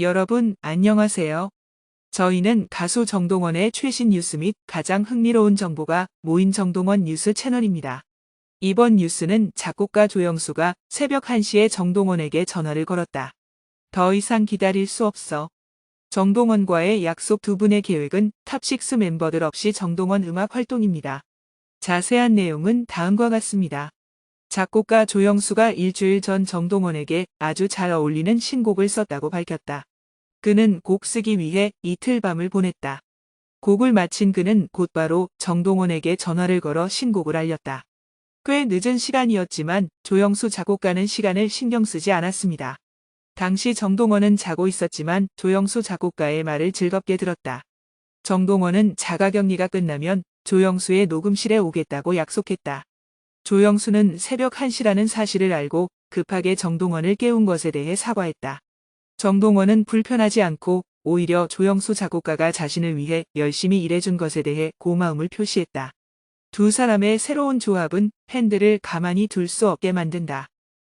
여러분, 안녕하세요. 저희는 가수 정동원의 최신 뉴스 및 가장 흥미로운 정보가 모인 정동원 뉴스 채널입니다. 이번 뉴스는 작곡가 조영수가 새벽 1시에 정동원에게 전화를 걸었다. 더 이상 기다릴 수 없어. 정동원과의 약속 두 분의 계획은 탑6 멤버들 없이 정동원 음악 활동입니다. 자세한 내용은 다음과 같습니다. 작곡가 조영수가 일주일 전 정동원에게 아주 잘 어울리는 신곡을 썼다고 밝혔다. 그는 곡 쓰기 위해 이틀 밤을 보냈다. 곡을 마친 그는 곧바로 정동원에게 전화를 걸어 신곡을 알렸다. 꽤 늦은 시간이었지만 조영수 작곡가는 시간을 신경 쓰지 않았습니다. 당시 정동원은 자고 있었지만 조영수 작곡가의 말을 즐겁게 들었다. 정동원은 자가격리가 끝나면 조영수의 녹음실에 오겠다고 약속했다. 조영수는 새벽 1시라는 사실을 알고 급하게 정동원을 깨운 것에 대해 사과했다. 정동원은 불편하지 않고 오히려 조영수 작곡가가 자신을 위해 열심히 일해준 것에 대해 고마움을 표시했다. 두 사람의 새로운 조합은 팬들을 가만히 둘 수 없게 만든다.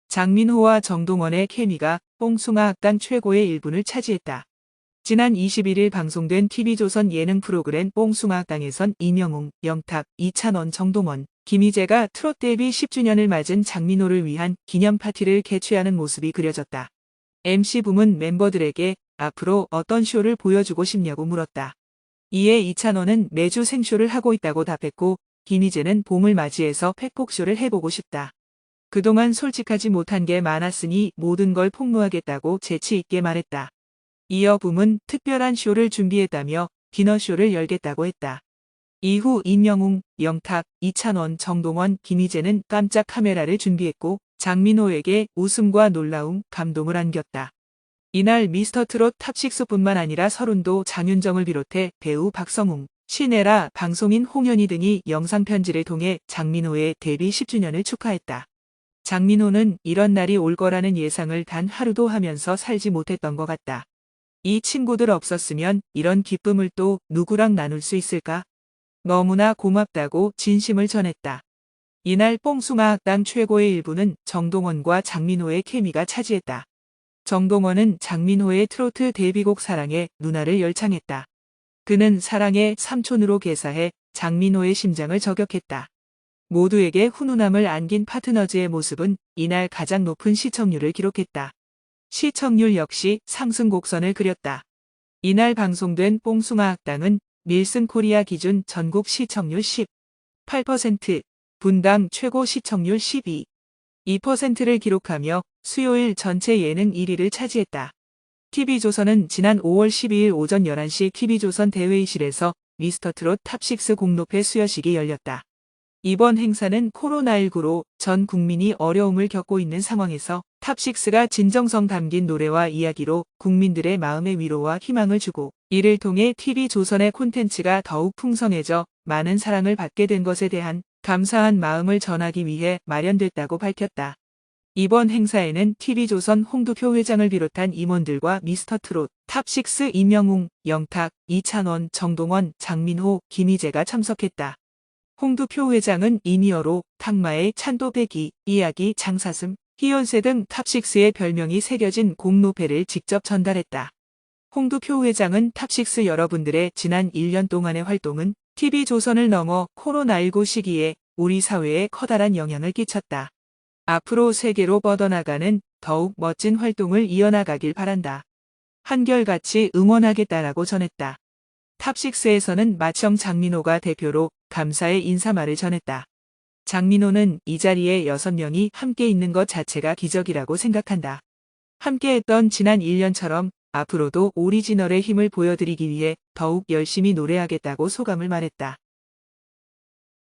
장민호와 정동원의 케미가 뽕숭아 악당 최고의 일분을 차지했다. 지난 21일 방송된 TV조선 예능 프로그램 뽕숭아 악당에선 이명웅, 영탁, 이찬원, 정동원, 김희재가 트롯 데뷔 10주년을 맞은 장민호를 위한 기념 파티를 개최하는 모습이 그려졌다. MC 부문 멤버들에게 앞으로 어떤 쇼를 보여주고 싶냐고 물었다. 이에 이찬원은 매주 생쇼를 하고 있다고 답했고 김희재는 봄을 맞이해서 팩폭쇼를 해보고 싶다. 그동안 솔직하지 못한 게 많았으니 모든 걸 폭로하겠다고 재치 있게 말했다. 이어 붐은 특별한 쇼를 준비했다며 디너쇼를 열겠다고 했다. 이후 임영웅, 영탁, 이찬원, 정동원, 김희재는 깜짝 카메라를 준비했고 장민호에게 웃음과 놀라움, 감동을 안겼다. 이날 미스터 트롯 탑6뿐만 아니라 서른도 장윤정을 비롯해 배우 박성웅, 신혜라, 방송인 홍현희 등이 영상 편지를 통해 장민호의 데뷔 10주년을 축하했다. 장민호는 이런 날이 올 거라는 예상을 단 하루도 하면서 살지 못했던 것 같다. 이 친구들 없었으면 이런 기쁨을 또 누구랑 나눌 수 있을까? 너무나 고맙다고 진심을 전했다. 이날 뽕숭아 악당 최고의 일부는 정동원과 장민호의 케미가 차지했다. 정동원은 장민호의 트로트 데뷔곡 사랑에 누나를 열창했다. 그는 사랑의 삼촌으로 개사해 장민호의 심장을 저격했다. 모두에게 훈훈함을 안긴 파트너즈의 모습은 이날 가장 높은 시청률을 기록했다. 시청률 역시 상승 곡선을 그렸다. 이날 방송된 뽕숭아 학당은 밀슨 코리아 기준 전국 시청률 18%, 분당 최고 시청률 12, 2%를 기록하며 수요일 전체 예능 1위를 차지했다. TV조선은 지난 5월 12일 오전 11시 TV조선 대회의실에서 미스터트롯 탑6 공로패 수여식이 열렸다. 이번 행사는 코로나19로 전 국민이 어려움을 겪고 있는 상황에서 탑6가 진정성 담긴 노래와 이야기로 국민들의 마음의 위로와 희망을 주고 이를 통해 TV조선의 콘텐츠가 더욱 풍성해져 많은 사랑을 받게 된 것에 대한 감사한 마음을 전하기 위해 마련됐다고 밝혔다. 이번 행사에는 TV조선 홍두표 회장을 비롯한 임원들과 미스터트롯, 탑6 임영웅, 영탁, 이찬원, 정동원, 장민호, 김희재가 참석했다. 홍두표 회장은 이니어로 탁마의 찬도배기, 이야기, 장사슴, 희연세 등 탑6의 별명이 새겨진 공로패를 직접 전달했다. 홍두표 회장은 탑6 여러분들의 지난 1년 동안의 활동은 TV조선을 넘어 코로나19 시기에 우리 사회에 커다란 영향을 끼쳤다. 앞으로 세계로 뻗어나가는 더욱 멋진 활동을 이어나가길 바란다. 한결같이 응원하겠다라고 전했다. 탑6에서는 마청 장민호가 대표로 감사의 인사말을 전했다. 장민호는 이 자리에 6명이 함께 있는 것 자체가 기적이라고 생각한다. 함께 했던 지난 1년처럼 앞으로도 오리지널의 힘을 보여드리기 위해 더욱 열심히 노래하겠다고 소감을 말했다.